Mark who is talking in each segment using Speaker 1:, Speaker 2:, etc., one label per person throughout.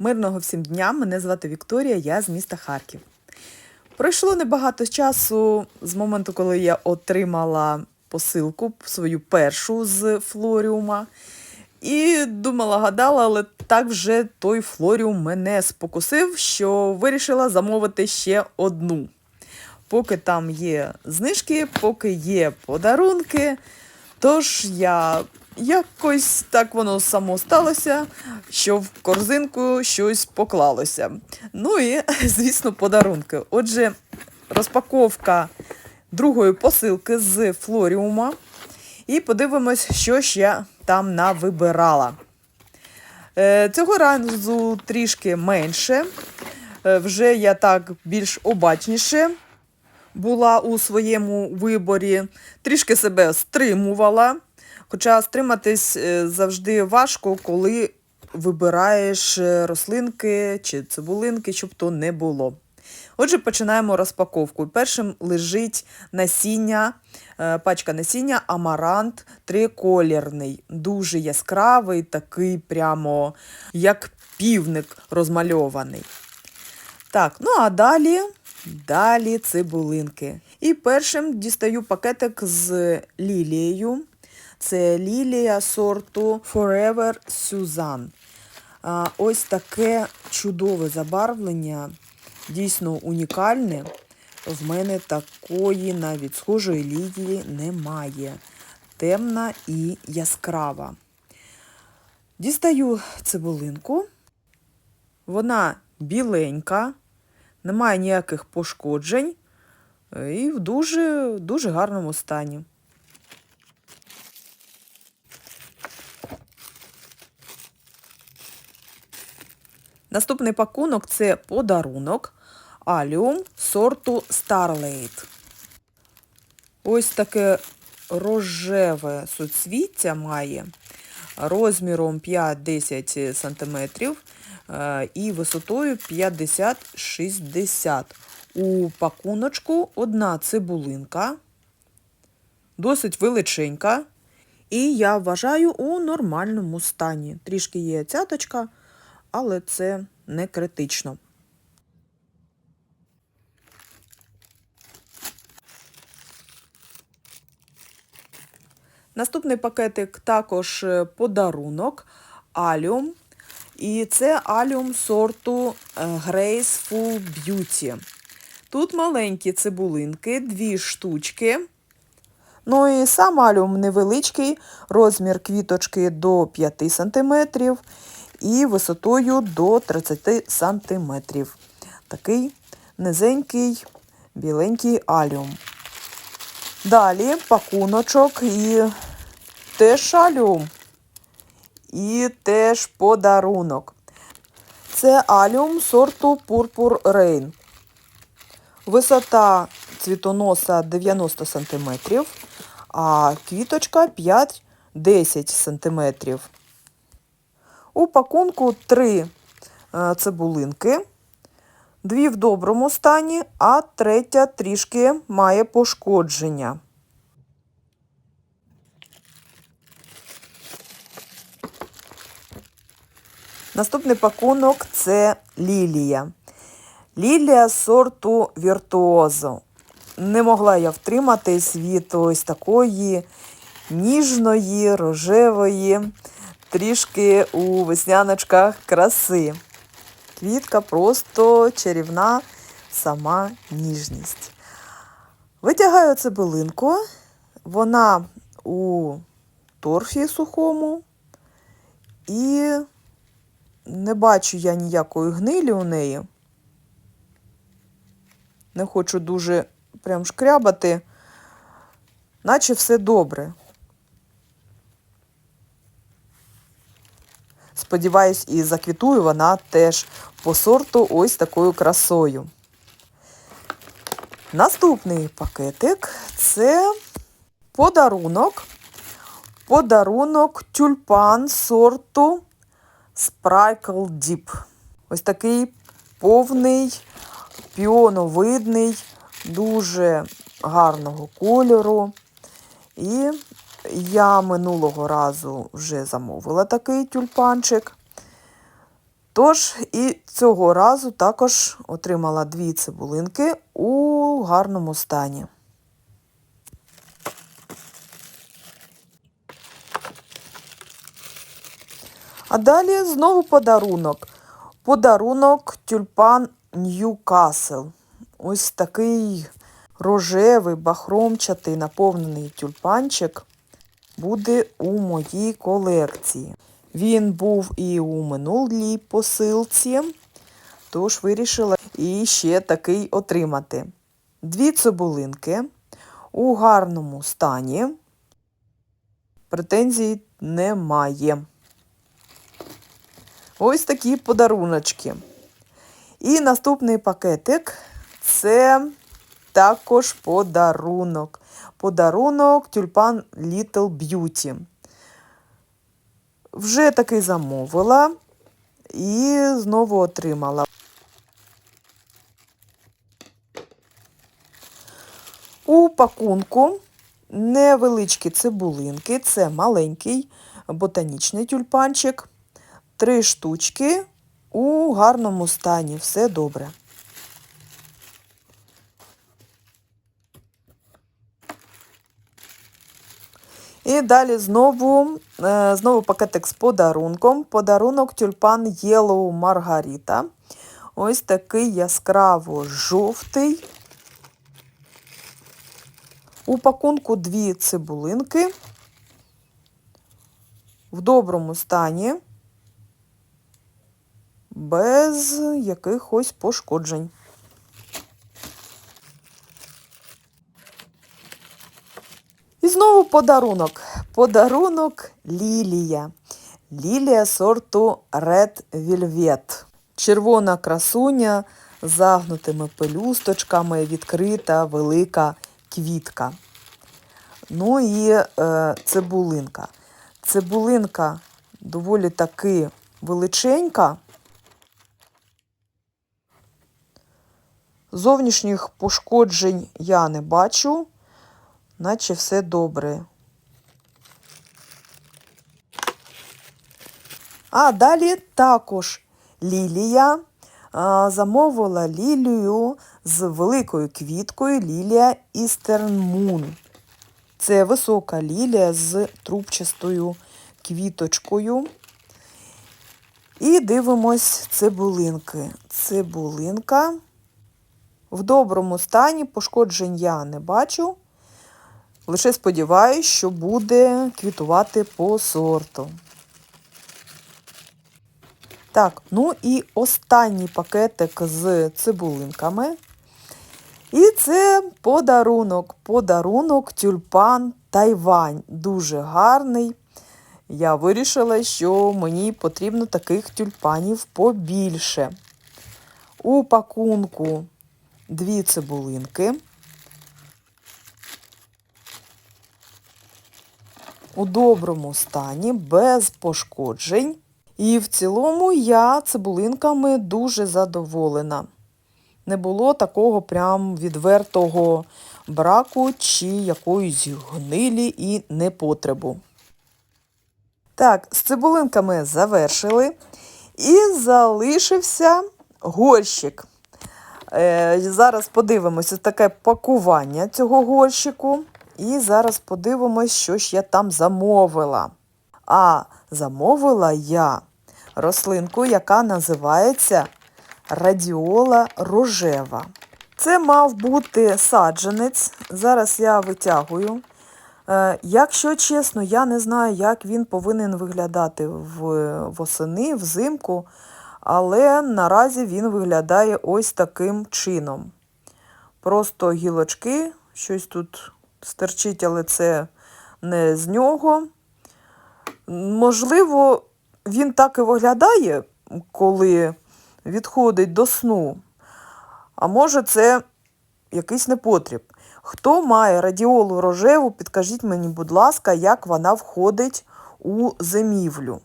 Speaker 1: Мирного всім дня! Мене звати Вікторія, я з міста Харків. Пройшло небагато часу з моменту, коли я отримала посилку свою першу з флоріума. І думала, гадала, але так вже той флоріум мене спокусив, що вирішила замовити ще одну. Поки там є знижки, поки є подарунки. Тож я якось так воно само сталося, що в корзинку щось поклалося. Ну і, звісно, подарунки. Отже, розпаковка другої посилки з флоріума. І подивимось, що ж я там навибирала. Е, Цього разу трішки менше. Е, Вже я так більш обачніше була у своєму виборі, трішки себе стримувала. Хоча стриматись е, завжди важко, коли вибираєш е, рослинки чи цибулинки, щоб то не було. Отже, починаємо розпаковку. Першим лежить насіння, е, пачка насіння амарант триколірний. Дуже яскравий, такий прямо як півник розмальований. Так, ну а далі, далі цибулинки. І першим дістаю пакетик з лілією. Це лілія сорту Forever Suzanne. Ось таке чудове забарвлення, дійсно унікальне. В мене такої навіть схожої лілії немає. Темна і яскрава. Дістаю цибулинку. Вона біленька, немає ніяких пошкоджень е, і в дуже, дуже гарному стані. Наступний пакунок це подарунок аліум сорту Starlight. Ось таке рожеве суцвіття має розміром 5-10 см е, і висотою 50-60 У пакуночку одна цибулинка, досить величенька. І я вважаю у нормальному стані. Трішки є цяточка, але це не критично. Наступний пакетик також е, подарунок аліум. І це аліум сорту е, Graceful Beauty. Тут маленькі цибулинки, дві штучки. Ну і сам аліум невеличкий, розмір квіточки до 5 см і висотою до 30 см. Такий низенький, біленький аліум. Далі пакуночок і теж аліум. І теж подарунок. Це аліум сорту Purpur Rain. Висота цвітоноса 90 см, а квіточка 5-10 см. У пакунку три е, цибулинки, дві в доброму стані, а третя трішки має пошкодження. Наступний пакунок це лілія. Лілія сорту віртуозо. Не могла я втриматись від ось такої ніжної, рожевої, трішки у весняночках краси. Квітка просто чарівна, сама ніжність. Витягаю цибулинку, вона у торфі сухому, і не бачу я ніякої гнилі у неї. Не хочу дуже прям шкрябати, наче все добре. Сподіваюсь, і заквітує вона теж по сорту ось такою красою. Наступний пакетик це подарунок. Подарунок тюльпан сорту Sprinkle Deep. Ось такий повний, піоновидний, дуже гарного кольору. І я минулого разу вже замовила такий тюльпанчик. Тож, і цього разу також отримала дві цибулинки у гарному стані. А далі знову подарунок. Подарунок тюльпан Ньюкасл. Ось такий рожевий, бахромчатий, наповнений тюльпанчик буде у моїй колекції. Він був і у минулій посилці, тож вирішила і ще такий отримати. Дві цибулинки у гарному стані. Претензій немає. Ось такі подаруночки. І наступний пакетик це також подарунок. Подарунок тюльпан Little Beauty. Вже таки замовила і знову отримала. У пакунку невеличкі цибулинки, це маленький ботанічний тюльпанчик. Три штучки у гарному стані. Все добре. І далі знову, е, знову пакетик з подарунком. Подарунок тюльпан Yellow Margarita. Ось такий яскраво жовтий. У пакунку дві цибулинки. В доброму стані, без якихось пошкоджень. І знову подарунок. Подарунок Лілія. Лілія сорту Red Velvet. Червона красуня з загнутими пелюсточками, відкрита велика квітка. Ну і е, цибулинка. Цибулинка доволі таки величенька. Зовнішніх пошкоджень я не бачу наче все добре. А далі також лілія. Замовила лілію з великою квіткою лілія Moon. Це висока лілія з трубчастою квіточкою. І дивимось цибулинки. Цибулинка. В доброму стані пошкоджень я не бачу. Лише сподіваюсь, що буде квітувати по сорту. Так, ну і останній пакетик з цибулинками. І це подарунок. Подарунок тюльпан Тайвань. Дуже гарний. Я вирішила, що мені потрібно таких тюльпанів побільше. У пакунку дві цибулинки. У доброму стані, без пошкоджень. І в цілому я цибулинками дуже задоволена. Не було такого прям відвертого браку чи якоїсь гнилі і непотребу. Так, з цибулинками завершили. І залишився горщик. Е, Зараз подивимося таке пакування цього горщику. І зараз подивимось, що ж я там замовила. А замовила я рослинку, яка називається радіола рожева. Це мав бути саджанець. Зараз я витягую. Е, якщо чесно, я не знаю, як він повинен виглядати в восени, взимку, але наразі він виглядає ось таким чином. Просто гілочки, щось тут стерчить, але це не з нього. Можливо, він так і виглядає, коли відходить до сну. А може, це якийсь непотріб. Хто має радіолу рожеву, підкажіть мені, будь ласка, як вона входить у зимівлю.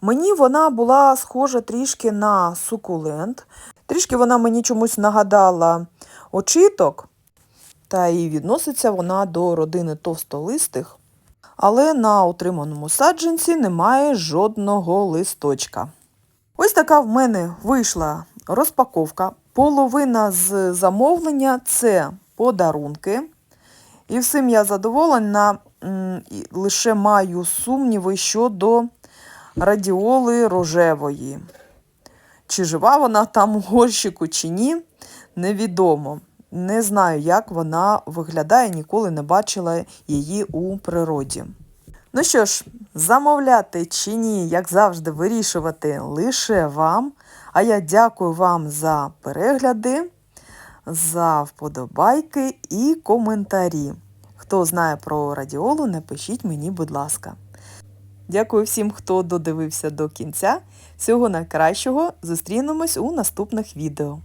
Speaker 1: Мені вона була схожа трішки на сукулент. Трішки вона мені чомусь нагадала очіток. Та і відноситься вона до родини товстолистих, але на отриманому саджанці немає жодного листочка. Ось така в мене вийшла розпаковка. Половина з замовлення це подарунки. І всім я задоволена, лише маю сумніви щодо радіоли рожевої. Чи жива вона там у горщику, чи ні, невідомо. Не знаю, як вона виглядає, ніколи не бачила її у природі. Ну що ж, замовляти чи ні, як завжди, вирішувати лише вам. А я дякую вам за перегляди, за вподобайки і коментарі. Хто знає про радіолу, напишіть мені, будь ласка. Дякую всім, хто додивився до кінця. Всього найкращого. Зустрінемось у наступних відео.